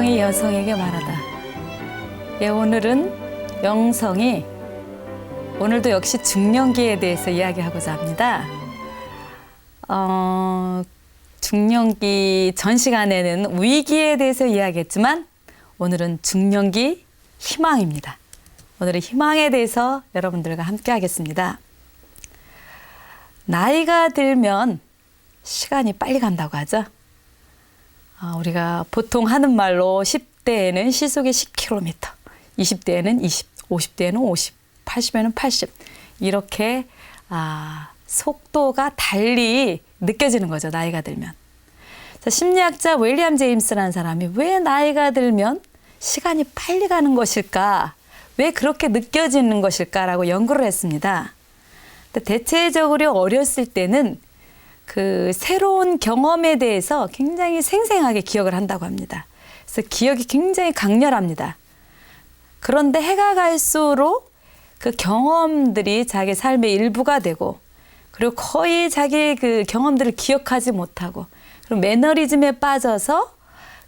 영성이 여성에게 말하다. 예, 오늘은 영성이 오늘도 역시 중년기에 대해서 이야기하고자 합니다. 어, 중년기 전 시간에는 위기에 대해서 이야기했지만 오늘은 중년기 희망입니다. 오늘은 희망에 대해서 여러분들과 함께 하겠습니다. 나이가 들면 시간이 빨리 간다고 하죠. 아, 우리가 보통 하는 말로 10대에는 시속이 10km, 20대에는 20, 50대에는 50, 80에는 80 이렇게 아, 속도가 달리 느껴지는 거죠. 나이가 들면. 자, 심리학자 윌리엄 제임스라는 사람이 왜 나이가 들면 시간이 빨리 가는 것일까? 왜 그렇게 느껴지는 것일까라고 연구를 했습니다. 대체적으로 어렸을 때는 그 새로운 경험에 대해서 굉장히 생생하게 기억을 한다고 합니다. 그래서 기억이 굉장히 강렬합니다. 그런데 해가 갈수록 그 경험들이 자기 삶의 일부가 되고 그리고 거의 자기 그 경험들을 기억하지 못하고 그리고 매너리즘에 빠져서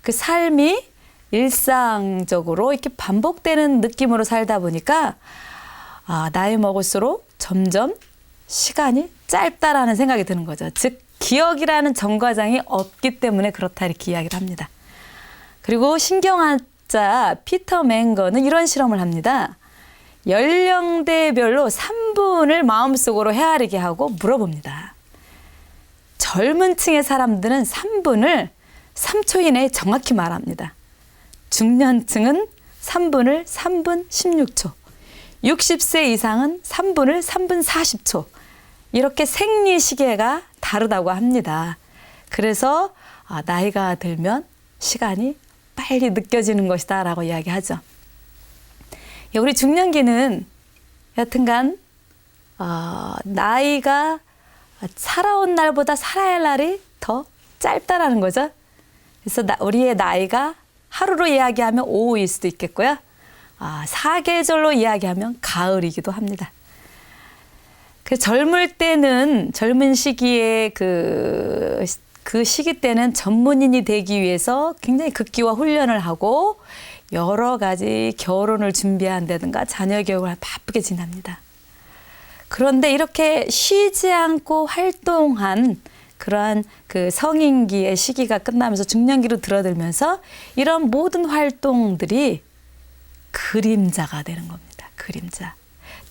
그 삶이 일상적으로 이렇게 반복되는 느낌으로 살다 보니까 아, 나이 먹을수록 점점 시간이 짧다라는 생각이 드는 거죠. 즉 기억이라는 정과장이 없기 때문에 그렇다 이렇게 이야기를 합니다. 그리고 신경학자 피터 맹거는 이런 실험을 합니다. 연령대별로 3분을 마음속으로 헤아리게 하고 물어봅니다. 젊은 층의 사람들은 3분을 3초 이내에 정확히 말합니다. 중년층은 3분을 3분 16초, 60세 이상은 3분을 3분 40초. 이렇게 생리 시계가 다르다고 합니다. 그래서 아, 나이가 들면 시간이 빨리 느껴지는 것이다 라고 이야기하죠. 예, 우리 중년기는 여튼간 어, 나이가 살아온 날보다 살아야 할 날이 더 짧다라는 거죠. 그래서 나, 우리의 나이가 하루로 이야기하면 오후일 수도 있겠고요. 아, 사계절로 이야기하면 가을이기도 합니다. 그 젊을 때는 젊은 시기에 그, 그 시기 때는 전문인이 되기 위해서 굉장히 극기와 훈련을 하고 여러 가지 결혼을 준비한다든가 자녀 교육을 바쁘게 지납니다. 그런데 이렇게 쉬지 않고 활동한 그러한 그 성인기의 시기가 끝나면서 중년기로 들어들면서 이런 모든 활동들이 그림자가 되는 겁니다. 그림자.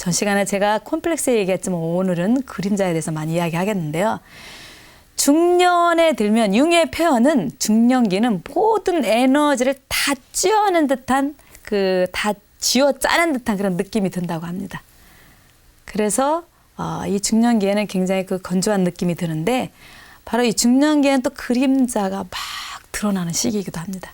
전 시간에 제가 콤플렉스 얘기했지만 오늘은 그림자에 대해서 많이 이야기하겠는데요. 중년에 들면 융의 표현은 중년기는 모든 에너지를 다 쥐어는 듯한 그 다 쥐어 짜는 듯한 그런 느낌이 든다고 합니다. 그래서 어, 이 중년기에는 굉장히 그 건조한 느낌이 드는데 바로 이 중년기에는 또 그림자가 막 드러나는 시기이기도 합니다.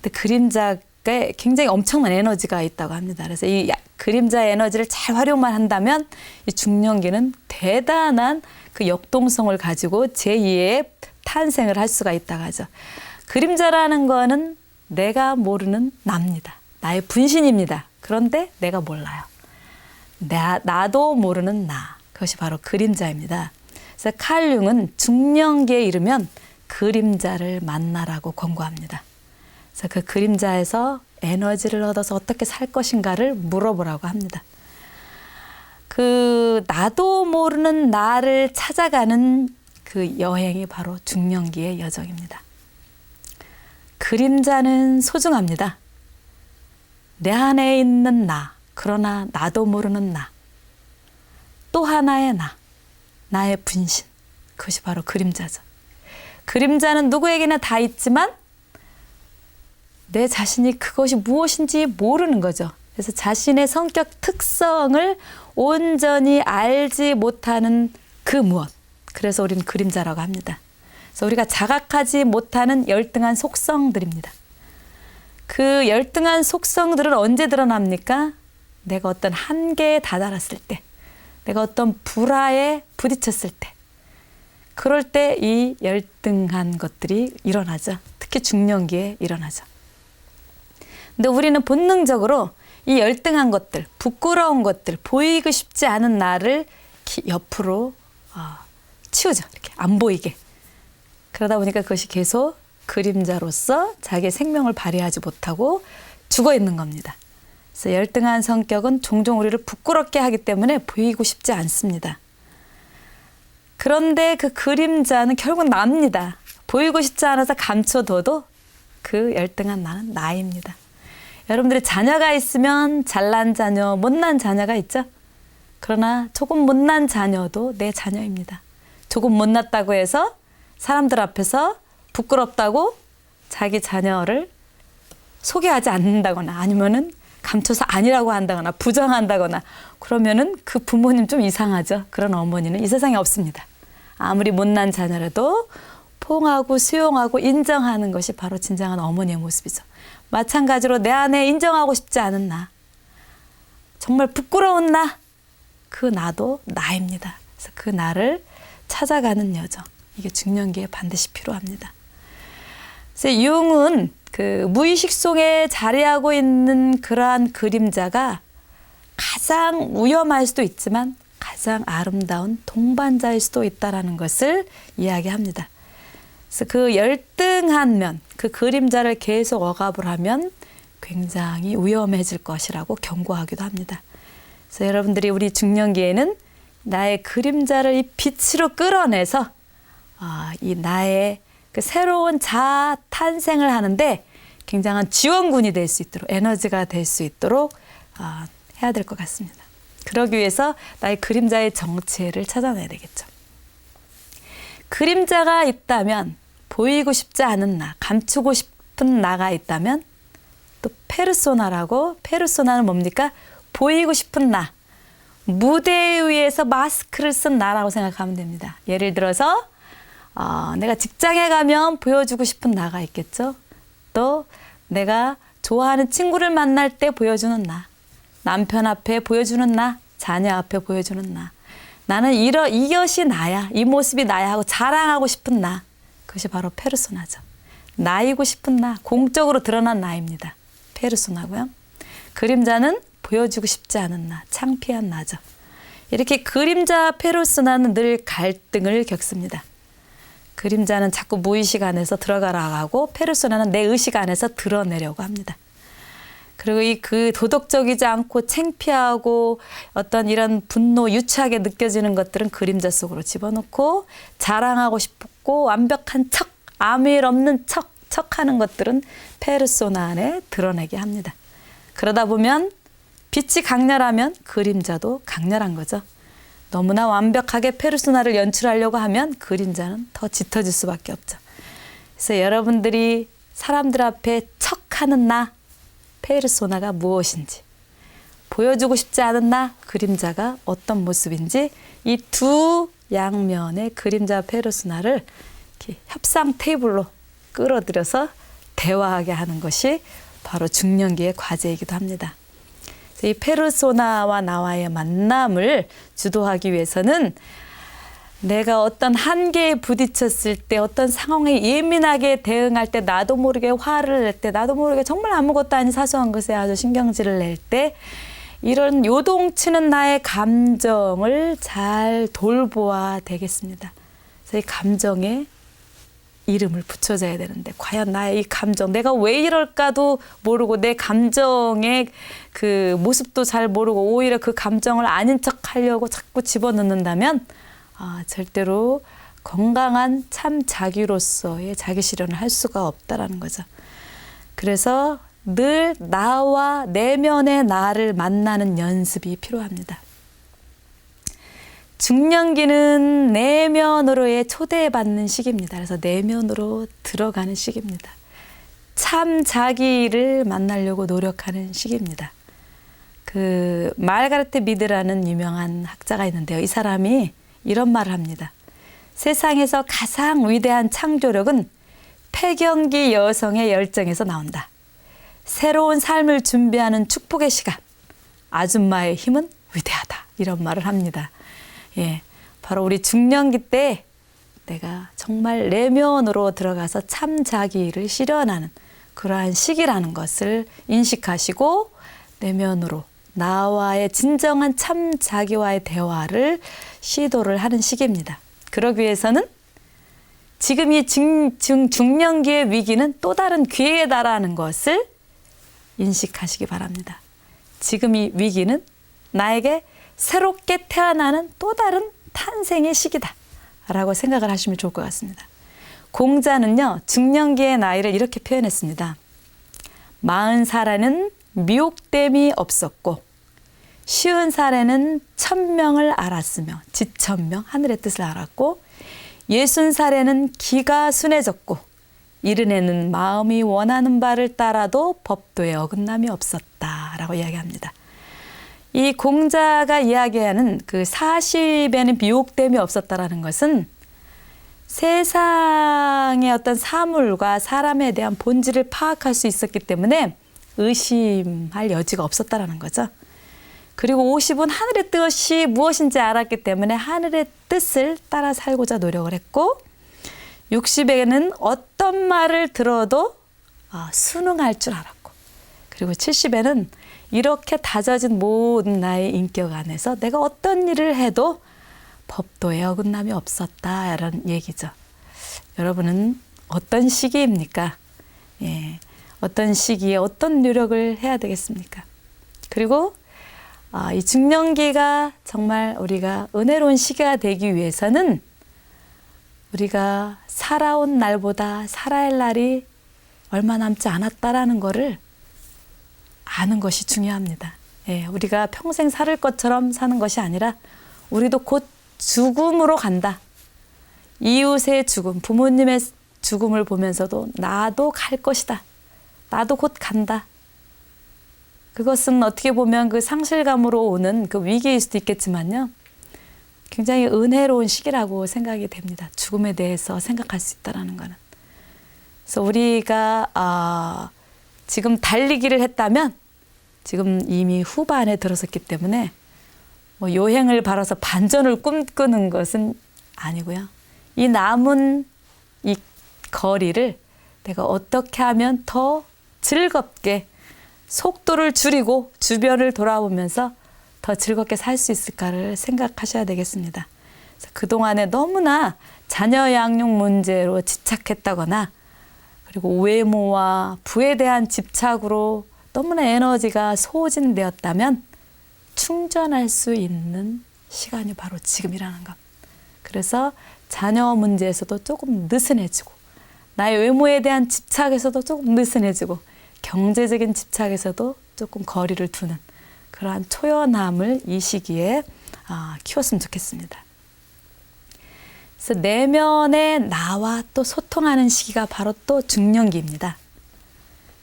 근데 그림자에 굉장히 엄청난 에너지가 있다고 합니다. 그래서 이 그림자 에너지를 잘 활용만 한다면 이 중년기는 대단한 그 역동성을 가지고 제2의 탄생을 할 수가 있다고 하죠. 그림자라는 거는 내가 모르는 납니다. 나의 분신입니다. 그런데 내가 몰라요. 나, 나도 모르는 나. 그것이 바로 그림자입니다. 그래서 칼융은 중년기에 이르면 그림자를 만나라고 권고합니다. 그래서 그 그림자에서 에너지를 얻어서 어떻게 살 것인가를 물어보라고 합니다. 그 나도 모르는 나를 찾아가는 그 여행이 바로 중년기의 여정입니다. 그림자는 소중합니다. 내 안에 있는 나, 그러나 나도 모르는 나. 또 하나의 나, 나의 분신. 그것이 바로 그림자죠. 그림자는 누구에게나 다 있지만 내 자신이 그것이 무엇인지 모르는 거죠. 그래서 자신의 성격 특성을 온전히 알지 못하는 그 무엇. 그래서 우리는 그림자라고 합니다. 그래서 우리가 자각하지 못하는 열등한 속성들입니다. 그 열등한 속성들은 언제 드러납니까? 내가 어떤 한계에 다다랐을 때, 내가 어떤 불화에 부딪혔을 때, 그럴 때 이 열등한 것들이 일어나죠. 특히 중년기에 일어나죠. 근데 우리는 본능적으로 이 열등한 것들, 부끄러운 것들, 보이고 싶지 않은 나를 옆으로 어, 치우죠. 이렇게 안 보이게. 그러다 보니까 그것이 계속 그림자로서 자기의 생명을 발휘하지 못하고 죽어 있는 겁니다. 그래서 열등한 성격은 종종 우리를 부끄럽게 하기 때문에 보이고 싶지 않습니다. 그런데 그 그림자는 결국 납니다. 보이고 싶지 않아서 감춰둬도 그 열등한 나는 나입니다. 여러분들이 자녀가 있으면 잘난 자녀, 못난 자녀가 있죠? 그러나 조금 못난 자녀도 내 자녀입니다. 조금 못났다고 해서 사람들 앞에서 부끄럽다고 자기 자녀를 소개하지 않는다거나 아니면은 감춰서 아니라고 한다거나 부정한다거나 그러면은 그 부모님 좀 이상하죠. 그런 어머니는 이 세상에 없습니다. 아무리 못난 자녀라도 포옹하고 수용하고 인정하는 것이 바로 진정한 어머니의 모습이죠. 마찬가지로 내 안에 인정하고 싶지 않은 나, 정말 부끄러운 나, 그 나도 나입니다. 그래서 그 나를 찾아가는 여정, 이게 중년기에 반드시 필요합니다. 그래서 융은 그 무의식 속에 자리하고 있는 그러한 그림자가 가장 위험할 수도 있지만 가장 아름다운 동반자일 수도 있다라는 것을 이야기합니다. 그래서 그 열등한 면, 그 그림자를 계속 억압을 하면 굉장히 위험해질 것이라고 경고하기도 합니다. 그래서 여러분들이 우리 중년기에는 나의 그림자를 이 빛으로 끌어내서 아, 이 나의 그 새로운 자아 탄생을 하는데 굉장한 지원군이 될 수 있도록 에너지가 될 수 있도록 아, 해야 될 것 같습니다. 그러기 위해서 나의 그림자의 정체를 찾아내야 되겠죠. 그림자가 있다면 보이고 싶지 않은 나, 감추고 싶은 나가 있다면 또 페르소나라고 페르소나는 뭡니까? 보이고 싶은 나. 무대 위에서 마스크를 쓴 나라고 생각하면 됩니다. 예를 들어서 어, 내가 직장에 가면 보여주고 싶은 나가 있겠죠. 또 내가 좋아하는 친구를 만날 때 보여주는 나. 남편 앞에 보여주는 나. 자녀 앞에 보여주는 나. 나는 이러, 이것이 나야. 이 모습이 나야 하고 자랑하고 싶은 나. 그것이 바로 페르소나죠. 나이고 싶은 나. 공적으로 드러난 나입니다. 페르소나고요. 그림자는 보여주고 싶지 않은 나. 창피한 나죠. 이렇게 그림자 페르소나는 늘 갈등을 겪습니다. 그림자는 자꾸 무의식 안에서 들어가라 하고 페르소나는 내 의식 안에서 드러내려고 합니다. 그리고 이 그 도덕적이지 않고 창피하고 어떤 이런 분노 유치하게 느껴지는 것들은 그림자 속으로 집어넣고 자랑하고 싶고 완벽한 척, 아무 일 없는 척, 척하는 것들은 페르소나 안에 드러내게 합니다. 그러다 보면 빛이 강렬하면 그림자도 강렬한 거죠. 너무나 완벽하게 페르소나를 연출하려고 하면 그림자는 더 짙어질 수밖에 없죠. 그래서 여러분들이 사람들 앞에 척하는 나, 페르소나가 무엇인지, 보여주고 싶지 않은 나, 그림자가 어떤 모습인지 이 두 양면의 그림자 페르소나를 이렇게 협상 테이블로 끌어들여서 대화하게 하는 것이 바로 중년기의 과제이기도 합니다. 이 페르소나와 나와의 만남을 주도하기 위해서는 내가 어떤 한계에 부딪혔을 때 어떤 상황에 예민하게 대응할 때 나도 모르게 화를 낼 때 나도 모르게 정말 아무것도 아닌 사소한 것에 아주 신경질을 낼 때 이런 요동치는 나의 감정을 잘 돌보아 되겠습니다. 그래서 이 감정에 이름을 붙여줘야 되는데 과연 나의 이 감정 내가 왜 이럴까도 모르고 내 감정의 그 모습도 잘 모르고 오히려 그 감정을 아닌 척 하려고 자꾸 집어넣는다면 아, 절대로 건강한 참 자기로서의 자기 실현을 할 수가 없다라는 거죠. 그래서 늘 나와 내면의 나를 만나는 연습이 필요합니다. 중년기는 내면으로의 초대받는 시기입니다. 그래서 내면으로 들어가는 시기입니다. 참 자기를 만나려고 노력하는 시기입니다. 그 말가르테 미드라는 유명한 학자가 있는데요. 이 사람이 이런 말을 합니다. 세상에서 가장 위대한 창조력은 폐경기 여성의 열정에서 나온다. 새로운 삶을 준비하는 축복의 시간. 아줌마의 힘은 위대하다. 이런 말을 합니다. 예. 바로 우리 중년기 때 내가 정말 내면으로 들어가서 참 자기를 실현하는 그러한 시기라는 것을 인식하시고 내면으로 나와의 진정한 참 자기와의 대화를 시도를 하는 시기입니다. 그러기 위해서는 지금 이 중, 중, 중년기의 위기는 또 다른 기회다라는 것을 인식하시기 바랍니다. 지금 이 위기는 나에게 새롭게 태어나는 또 다른 탄생의 시기다. 라고 생각을 하시면 좋을 것 같습니다. 공자는요, 중년기의 나이를 이렇게 표현했습니다. 마흔 살에는 미혹됨이 없었고, 쉬운 살에는 천명을 알았으며, 지천명, 하늘의 뜻을 알았고, 예순 살에는 기가 순해졌고, 이른에는 마음이 원하는 바를 따라도 법도에 어긋남이 없었다라고 이야기합니다. 이 공자가 이야기하는 그 40에는 미혹됨이 없었다라는 것은 세상의 어떤 사물과 사람에 대한 본질을 파악할 수 있었기 때문에 의심할 여지가 없었다라는 거죠. 그리고 50은 하늘의 뜻이 무엇인지 알았기 때문에 하늘의 뜻을 따라 살고자 노력을 했고 60에는 어떤 말을 들어도 아, 순응할 줄 알았고 그리고 70에는 이렇게 다져진 모든 나의 인격 안에서 내가 어떤 일을 해도 법도에 어긋남이 없었다라는 얘기죠. 여러분은 어떤 시기입니까? 예, 어떤 시기에 어떤 노력을 해야 되겠습니까? 그리고 아, 이 중년기가 정말 우리가 은혜로운 시기가 되기 위해서는 우리가 살아온 날보다 살아야 할 날이 얼마 남지 않았다라는 것을 아는 것이 중요합니다. 예, 우리가 평생 살을 것처럼 사는 것이 아니라 우리도 곧 죽음으로 간다. 이웃의 죽음, 부모님의 죽음을 보면서도 나도 갈 것이다. 나도 곧 간다. 그것은 어떻게 보면 그 상실감으로 오는 그 위기일 수도 있겠지만요. 굉장히 은혜로운 시기라고 생각이 됩니다. 죽음에 대해서 생각할 수 있다라는 거는. 그래서 우리가 아, 지금 달리기를 했다면 지금 이미 후반에 들어섰기 때문에 뭐 요행을 바라서 반전을 꿈꾸는 것은 아니고요. 이 남은 이 거리를 내가 어떻게 하면 더 즐겁게 속도를 줄이고 주변을 돌아보면서 더 즐겁게 살 수 있을까를 생각하셔야 되겠습니다. 그동안에 너무나 자녀 양육 문제로 집착했다거나 그리고 외모와 부에 대한 집착으로 너무나 에너지가 소진되었다면 충전할 수 있는 시간이 바로 지금이라는 것. 그래서 자녀 문제에서도 조금 느슨해지고 나의 외모에 대한 집착에서도 조금 느슨해지고 경제적인 집착에서도 조금 거리를 두는 그러한 초연함을 이 시기에 아, 키웠으면 좋겠습니다. 그래서 내면의 나와 또 소통하는 시기가 바로 또 중년기입니다.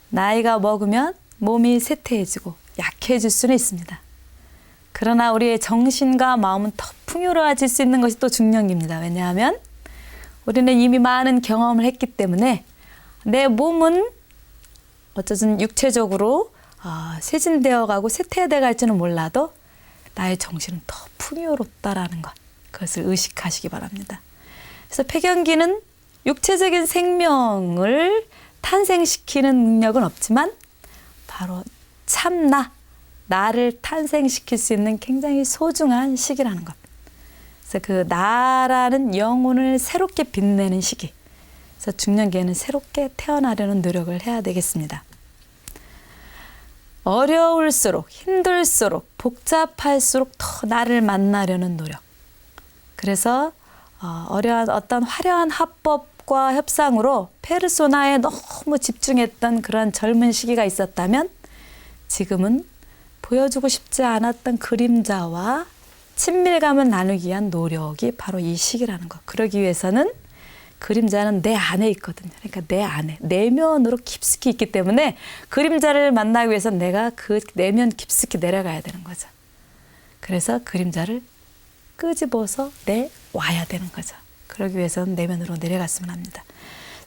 나이가 먹으면 몸이 쇠퇴해지고 약해질 수는 있습니다. 그러나 우리의 정신과 마음은 더 풍요로워질 수 있는 것이 또 중년기입니다. 왜냐하면 우리는 이미 많은 경험을 했기 때문에 내 몸은 어쩌든 육체적으로 아, 쇠진되어 가고 쇠퇴돼 갈지는 몰라도 나의 정신은 더 풍요롭다라는 것 그것을 의식하시기 바랍니다. 그래서 폐경기는 육체적인 생명을 탄생시키는 능력은 없지만 바로 참나 나를 탄생시킬 수 있는 굉장히 소중한 시기라는 것. 그래서 그 나라는 영혼을 새롭게 빛내는 시기. 그래서 중년기에는 새롭게 태어나려는 노력을 해야 되겠습니다. 어려울수록 힘들수록 복잡할수록 더 나를 만나려는 노력. 그래서 어, 어려운 어떤 화려한 합법과 협상으로 페르소나에 너무 집중했던 그런 젊은 시기가 있었다면 지금은 보여주고 싶지 않았던 그림자와 친밀감을 나누기 위한 노력이 바로 이 시기라는 것. 그러기 위해서는 그림자는 내 안에 있거든요. 그러니까 내 안에, 내면으로 깊숙이 있기 때문에 그림자를 만나기 위해서 내가 그 내면 깊숙이 내려가야 되는 거죠. 그래서 그림자를 끄집어서 내와야 되는 거죠. 그러기 위해서는 내면으로 내려갔으면 합니다.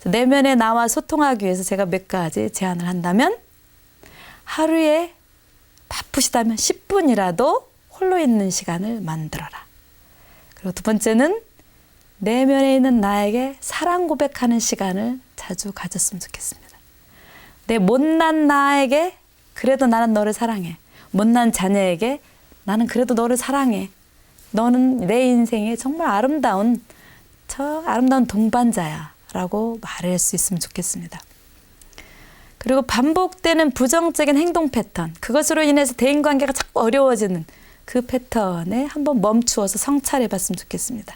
내면의 나와 소통하기 위해서 제가 몇 가지 제안을 한다면 하루에 바쁘시다면 10분이라도 홀로 있는 시간을 만들어라. 그리고 두 번째는 내면에 있는 나에게 사랑 고백하는 시간을 자주 가졌으면 좋겠습니다. 내 못난 나에게 그래도 나는 너를 사랑해. 못난 자녀에게 나는 그래도 너를 사랑해. 너는 내 인생에 정말 아름다운 저 아름다운 동반자야 라고 말할 수 있으면 좋겠습니다. 그리고 반복되는 부정적인 행동 패턴, 그것으로 인해서 대인 관계가 자꾸 어려워지는 그 패턴에 한번 멈추어서 성찰해 봤으면 좋겠습니다.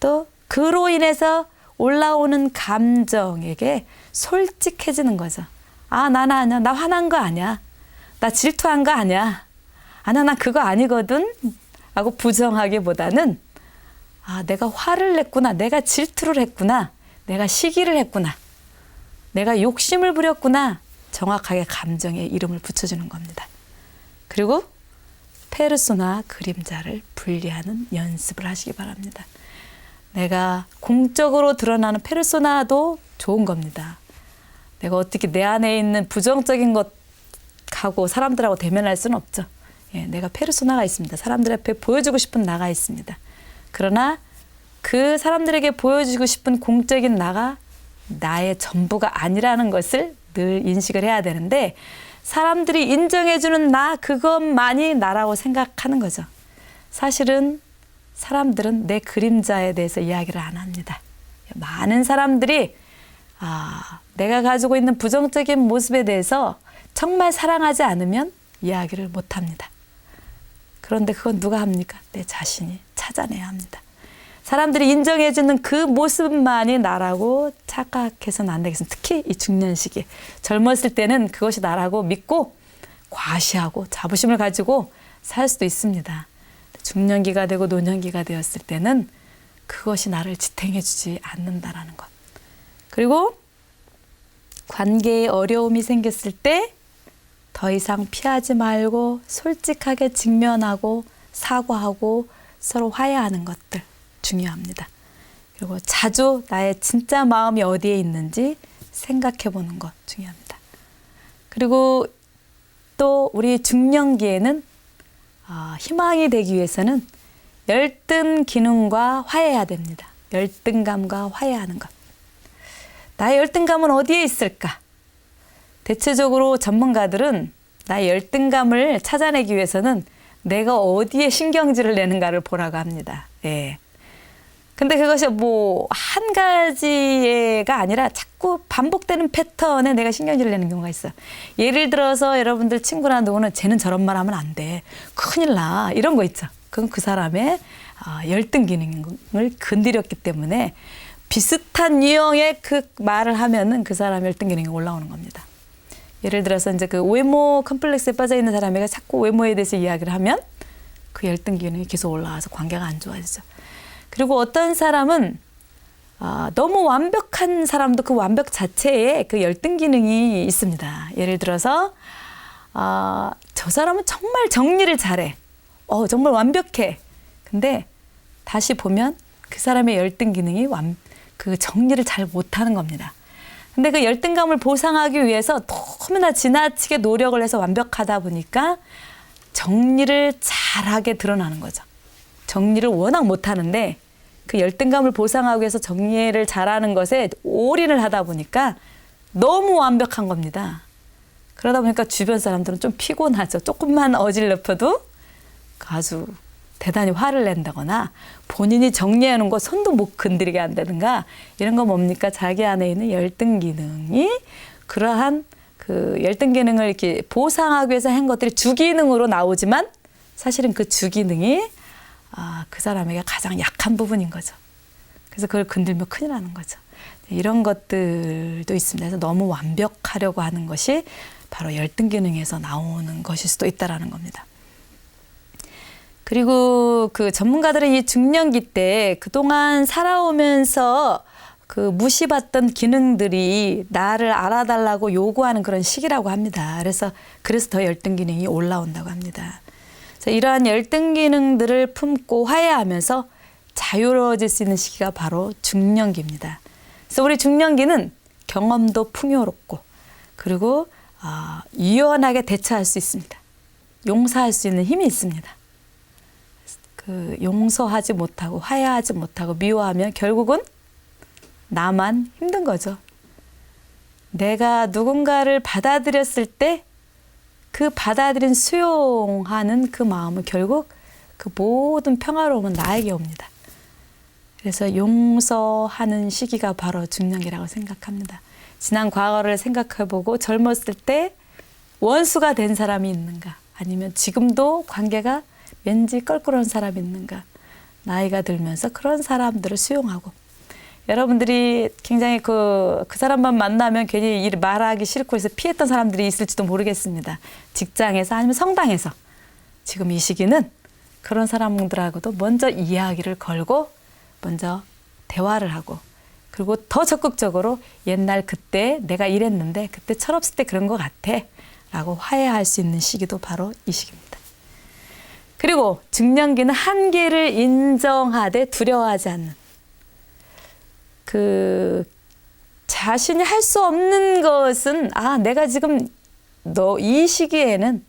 또 그로 인해서 올라오는 감정에게 솔직해지는 거죠. 아, 나는 아니야. 나 화난 거 아니야. 나 질투한 거 아니야. 아니야, 나 그거 아니거든. 라고 부정하기보다는 아, 내가 화를 냈구나. 내가 질투를 했구나. 내가 시기를 했구나. 내가 욕심을 부렸구나. 정확하게 감정에 이름을 붙여주는 겁니다. 그리고 페르소나 그림자를 분리하는 연습을 하시기 바랍니다. 내가 공적으로 드러나는 페르소나도 좋은 겁니다. 내가 어떻게 내 안에 있는 부정적인 것하고 사람들하고 대면할 수는 없죠. 예, 내가 페르소나가 있습니다. 사람들 앞에 보여주고 싶은 나가 있습니다. 그러나 그 사람들에게 보여주고 싶은 공적인 나가 나의 전부가 아니라는 것을 늘 인식을 해야 되는데 사람들이 인정해주는 나 그것만이 나라고 생각하는 거죠. 사실은 사람들은 내 그림자에 대해서 이야기를 안 합니다. 많은 사람들이 아, 내가 가지고 있는 부정적인 모습에 대해서 정말 사랑하지 않으면 이야기를 못 합니다. 그런데 그건 누가 합니까? 내 자신이 찾아내야 합니다. 사람들이 인정해주는 그 모습만이 나라고 착각해서는 안 되겠습니다. 특히 이 중년 시기. 젊었을 때는 그것이 나라고 믿고 과시하고 자부심을 가지고 살 수도 있습니다. 중년기가 되고 노년기가 되었을 때는 그것이 나를 지탱해 주지 않는다라는 것. 그리고 관계에 어려움이 생겼을 때 더 이상 피하지 말고 솔직하게 직면하고 사과하고 서로 화해하는 것들 중요합니다. 그리고 자주 나의 진짜 마음이 어디에 있는지 생각해 보는 것 중요합니다. 그리고 또 우리 중년기에는 아, 희망이 되기 위해서는 열등 기능과 화해해야 됩니다. 열등감과 화해하는 것. 나의 열등감은 어디에 있을까? 대체적으로 전문가들은 나의 열등감을 찾아내기 위해서는 내가 어디에 신경질을 내는가를 보라고 합니다. 예. 근데 그것이 뭐 한 가지가 아니라 자꾸 반복되는 패턴에 내가 신경질을 내는 경우가 있어요. 예를 들어서 여러분들 친구나 누구는 쟤는 저런 말 하면 안 돼. 큰일 나. 이런 거 있죠. 그건 그 사람의 아, 열등 기능을 건드렸기 때문에 비슷한 유형의 그 말을 하면은 그 사람 열등 기능이 올라오는 겁니다. 예를 들어서 이제 그 외모 컴플렉스에 빠져 있는 사람에게 자꾸 외모에 대해서 이야기를 하면 그 열등 기능이 계속 올라와서 관계가 안 좋아지죠. 그리고 어떤 사람은 아, 너무 완벽한 사람도 그 완벽 자체에 그 열등 기능이 있습니다. 예를 들어서 아, 저 사람은 정말 정리를 잘해. 어, 정말 완벽해. 근데 다시 보면 그 사람의 열등 기능이 완, 그 정리를 잘 못하는 겁니다. 근데 그 열등감을 보상하기 위해서 너무나 지나치게 노력을 해서 완벽하다 보니까 정리를 잘하게 드러나는 거죠. 정리를 워낙 못하는데 그 열등감을 보상하기 위해서 정리를 잘하는 것에 올인을 하다 보니까 너무 완벽한 겁니다. 그러다 보니까 주변 사람들은 좀 피곤하죠. 조금만 어질럽혀도 아주 대단히 화를 낸다거나 본인이 정리하는 거 손도 못 건드리게 한다든가 이런 거 뭡니까? 자기 안에 있는 열등 기능이 그러한 그 열등 기능을 이렇게 보상하기 위해서 한 것들이 주기능으로 나오지만 사실은 그 주기능이 아, 그 사람에게 가장 약한 부분인 거죠. 그래서 그걸 건들면 큰일 나는 거죠. 이런 것들도 있습니다. 그래서 너무 완벽하려고 하는 것이 바로 열등 기능에서 나오는 것일 수도 있다라는 겁니다. 그리고 그 전문가들은 이 중년기 때 그동안 살아오면서 그 무시받던 기능들이 나를 알아달라고 요구하는 그런 시기라고 합니다. 그래서 그래서 더 열등 기능이 올라온다고 합니다. 이러한 열등 기능들을 품고 화해하면서 자유로워질 수 있는 시기가 바로 중년기입니다. 그래서 우리 중년기는 경험도 풍요롭고 그리고 어, 유연하게 대처할 수 있습니다. 용서할 수 있는 힘이 있습니다. 그 용서하지 못하고 화해하지 못하고 미워하면 결국은 나만 힘든 거죠. 내가 누군가를 받아들였을 때 그 받아들인 수용하는 그 마음은 결국 그 모든 평화로움은 나에게 옵니다. 그래서 용서하는 시기가 바로 중년기라고 생각합니다. 지난 과거를 생각해보고 젊었을 때 원수가 된 사람이 있는가? 아니면 지금도 관계가 왠지 껄끄러운 사람이 있는가? 나이가 들면서 그런 사람들을 수용하고 여러분들이 굉장히 그, 그 사람만 만나면 괜히 일 말하기 싫고 해서 피했던 사람들이 있을지도 모르겠습니다. 직장에서 아니면 성당에서. 지금 이 시기는 그런 사람들하고도 먼저 이야기를 걸고 먼저 대화를 하고 그리고 더 적극적으로 옛날 그때 내가 이랬는데 그때 철없을 때 그런 것 같아 라고 화해할 수 있는 시기도 바로 이 시기입니다. 그리고 중년기는 한계를 인정하되 두려워하지 않는 그 자신이 할 수 없는 것은 아 내가 지금 너 이 시기에는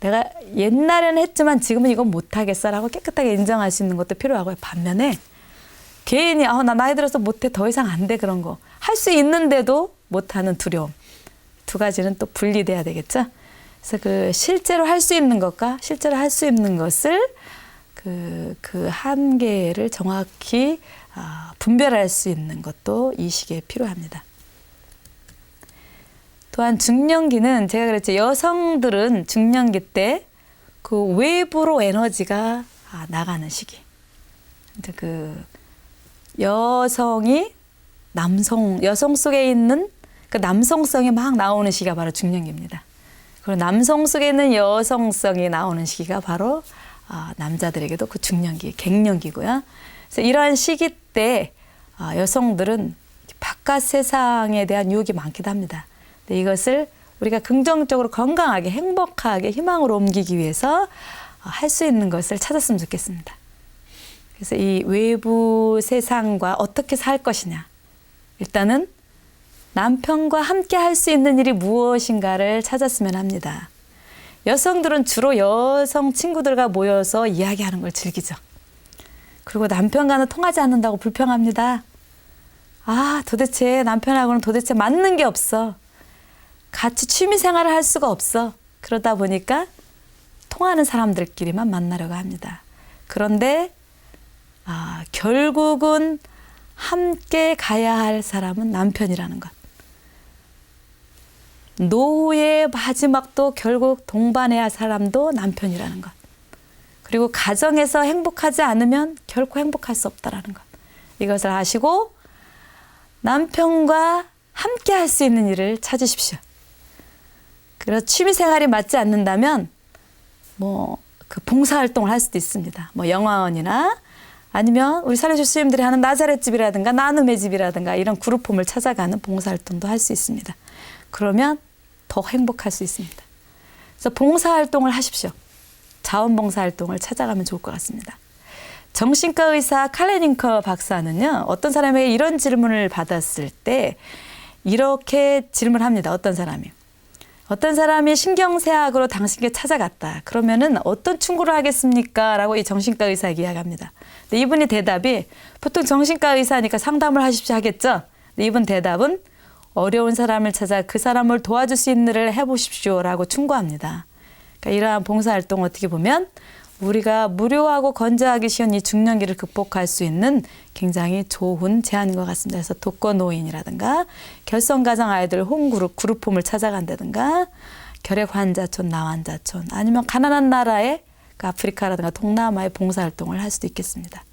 내가 옛날에는 했지만 지금은 이건 못하겠어라고 깨끗하게 인정할 수 있는 것도 필요하고요. 반면에 개인이 아, 나 나이 들어서 못해 더 이상 안 돼 그런 거 할 수 있는데도 못하는 두려움 두 가지는 또 분리돼야 되겠죠. 그래서 그 실제로 할 수 있는 것과 실제로 할 수 있는 것을 그, 그 한계를 정확히 아, 분별할 수 있는 것도 이 시기에 필요합니다. 또한 중년기는 제가 그랬죠. 여성들은 중년기 때 그 외부로 에너지가 아, 나가는 시기. 그 여성이 남성, 여성 속에 있는 그 남성성이 막 나오는 시기가 바로 중년기입니다. 그리고 남성 속에 있는 여성성이 나오는 시기가 바로 아, 남자들에게도 그 중년기, 갱년기고요. 그래서 이러한 시기 때 아, 여성들은 바깥 세상에 대한 유혹이 많기도 합니다. 근데 이것을 우리가 긍정적으로 건강하게 행복하게 희망으로 옮기기 위해서 할 수 있는 것을 찾았으면 좋겠습니다. 그래서 이 외부 세상과 어떻게 살 것이냐. 일단은 남편과 함께 할 수 있는 일이 무엇인가를 찾았으면 합니다. 여성들은 주로 여성 친구들과 모여서 이야기하는 걸 즐기죠. 그리고 남편과는 통하지 않는다고 불평합니다. 아, 도대체 남편하고는 도대체 맞는 게 없어. 같이 취미 생활을 할 수가 없어. 그러다 보니까 통하는 사람들끼리만 만나려고 합니다. 그런데 아, 결국은 함께 가야 할 사람은 남편이라는 것. 노후의 마지막도 결국 동반해야 할 사람도 남편이라는 것. 그리고 가정에서 행복하지 않으면 결코 행복할 수 없다라는 것. 이것을 아시고 남편과 함께 할 수 있는 일을 찾으십시오. 그래서 취미 생활이 맞지 않는다면 뭐 그 봉사 활동을 할 수도 있습니다. 뭐 영화원이나 아니면 우리 사례 교수님들이 하는 나자렛 집이라든가 나눔의 집이라든가 이런 그룹홈을 찾아가는 봉사 활동도 할 수 있습니다. 그러면 더 행복할 수 있습니다. 그래서 봉사 활동을 하십시오. 자원봉사 활동을 찾아가면 좋을 것 같습니다. 정신과 의사 칼레닝커 박사는요, 어떤 사람에게 이런 질문을 받았을 때 이렇게 질문합니다. 어떤 사람이. 어떤 사람이 신경쇠약으로 당신께 찾아갔다. 그러면은 어떤 충고를 하겠습니까? 라고 이 정신과 의사에게 이야기합니다. 근데 이분이 대답이 보통 정신과 의사니까 상담을 하십시오 하겠죠? 근데 이분 대답은 어려운 사람을 찾아 그 사람을 도와줄 수 있는 일을 해보십시오. 라고 충고합니다. 그러니까 이러한 봉사활동 어떻게 보면 우리가 무료하고 건조하기 쉬운 이 중년기를 극복할 수 있는 굉장히 좋은 제안인 것 같습니다. 그래서 독거 노인이라든가 결성가정 아이들 홈그룹 그룹홈을 찾아간다든가 결핵 환자촌 나환자촌 아니면 가난한 나라의 그 아프리카라든가 동남아의 봉사활동을 할 수도 있겠습니다.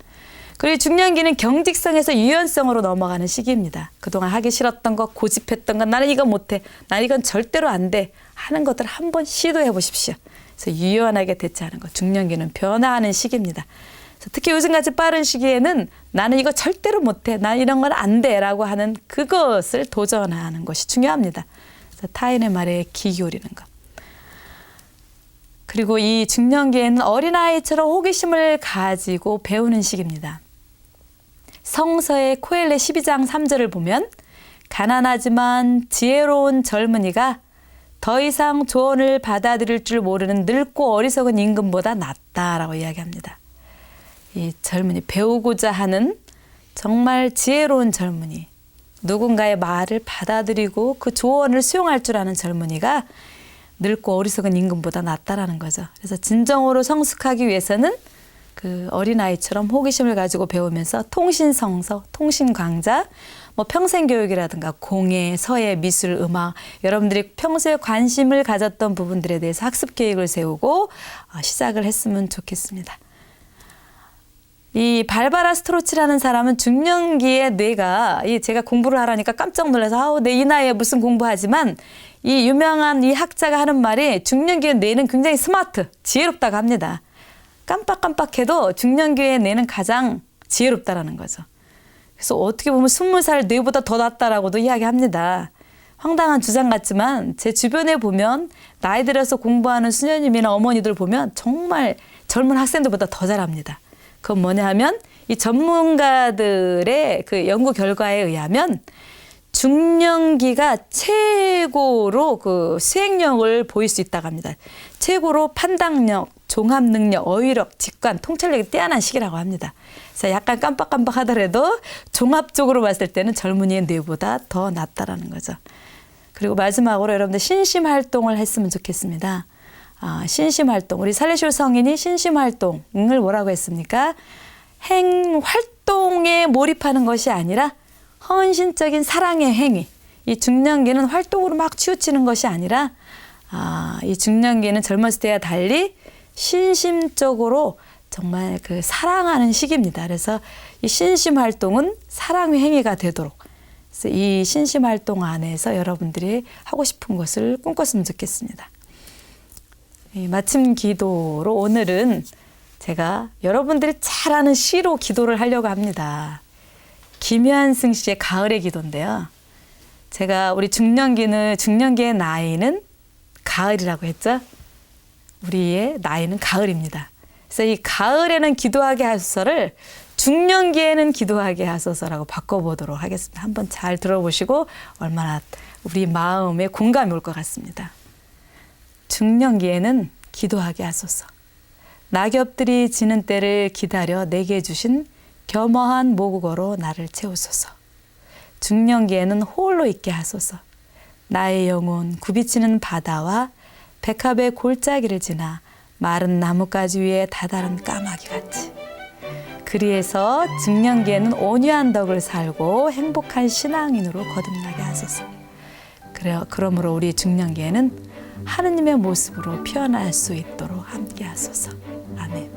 그리고 중년기는 경직성에서 유연성으로 넘어가는 시기입니다. 그동안 하기 싫었던 것, 고집했던 것, 나는 이건 못해, 나는 이건 절대로 안 돼 하는 것들 한번 시도해 보십시오. 그래서 유연하게 대처하는 것, 중년기는 변화하는 시기입니다. 특히 요즘같이 빠른 시기에는 나는 이거 절대로 못해, 난 이런 건 안 돼 라고 하는 그것을 도전하는 것이 중요합니다. 그래서 타인의 말에 귀 기울이는 것. 그리고 이 중년기에는 어린아이처럼 호기심을 가지고 배우는 시기입니다. 성서의 코엘레 12장 3절을 보면 가난하지만 지혜로운 젊은이가 더 이상 조언을 받아들일 줄 모르는 늙고 어리석은 임금보다 낫다라고 이야기합니다. 이 젊은이 배우고자 하는 정말 지혜로운 젊은이 누군가의 말을 받아들이고 그 조언을 수용할 줄 아는 젊은이가 늙고 어리석은 임금보다 낫다라는 거죠. 그래서 진정으로 성숙하기 위해서는 그 어린아이처럼 호기심을 가지고 배우면서 통신성서, 통신광자, 뭐 평생 교육이라든가 공예, 서예, 미술, 음악 여러분들이 평소에 관심을 가졌던 부분들에 대해서 학습 계획을 세우고 어, 시작을 했으면 좋겠습니다. 이 발바라 스트로치라는 사람은 중년기에 뇌가 이 제가 공부를 하라니까 깜짝 놀라서 아우 내 이 나이에 무슨 공부하지만 이 유명한 이 학자가 하는 말이 중년기의 뇌는 굉장히 스마트 지혜롭다고 합니다. 깜빡깜빡해도 중년기의 뇌는 가장 지혜롭다라는 거죠. 그래서 어떻게 보면 스무 살 뇌보다 더 낫다라고도 이야기합니다. 황당한 주장 같지만 제 주변에 보면 나이 들어서 공부하는 수녀님이나 어머니들 보면 정말 젊은 학생들보다 더 잘합니다. 그건 뭐냐 하면 이 전문가들의 그 연구 결과에 의하면 중년기가 최고로 그 수행력을 보일 수 있다고 합니다. 최고로 판단력, 종합 능력, 어휘력, 직관, 통찰력이 뛰어난 시기라고 합니다. 그래서 약간 깜빡깜빡 하더라도 종합적으로 봤을 때는 젊은이의 뇌보다 더 낫다라는 거죠. 그리고 마지막으로 여러분들 신심 활동을 했으면 좋겠습니다. 아, 신심 활동. 우리 살레쇼 성인이 신심 활동을 뭐라고 했습니까? 행 활동에 몰입하는 것이 아니라 헌신적인 사랑의 행위. 이 중년기는 활동으로 막 치우치는 것이 아니라 아, 이 중년기는 젊었을 때와 달리 신심적으로 정말 그 사랑하는 시기입니다. 그래서 이 신심 활동은 사랑의 행위가 되도록 이 신심 활동 안에서 여러분들이 하고 싶은 것을 꿈꿨으면 좋겠습니다. 이 마침 기도로 오늘은 제가 여러분들이 잘 아는 시로 기도를 하려고 합니다. 김현승 씨의 가을의 기도인데요. 제가 우리 중년기는 중년기의 나이는 가을이라고 했죠. 우리의 나이는 가을입니다. 그래서 이 가을에는 기도하게 하소서를 중년기에는 기도하게 하소서라고 바꿔보도록 하겠습니다. 한번 잘 들어보시고 얼마나 우리 마음에 공감이 올 것 같습니다. 중년기에는 기도하게 하소서. 낙엽들이 지는 때를 기다려 내게 주신 겸허한 모국어로 나를 채우소서. 중년기에는 홀로 있게 하소서. 나의 영혼 굽이치는 바다와 백합의 골짜기를 지나 마른 나뭇가지 위에 다다른 까마귀 같이. 그리해서 중년기에는 온유한 덕을 살고 행복한 신앙인으로 거듭나게 하소서. 그래 그러므로 우리 중년기에는 하느님의 모습으로 피어날 수 있도록 함께 하소서. 아멘.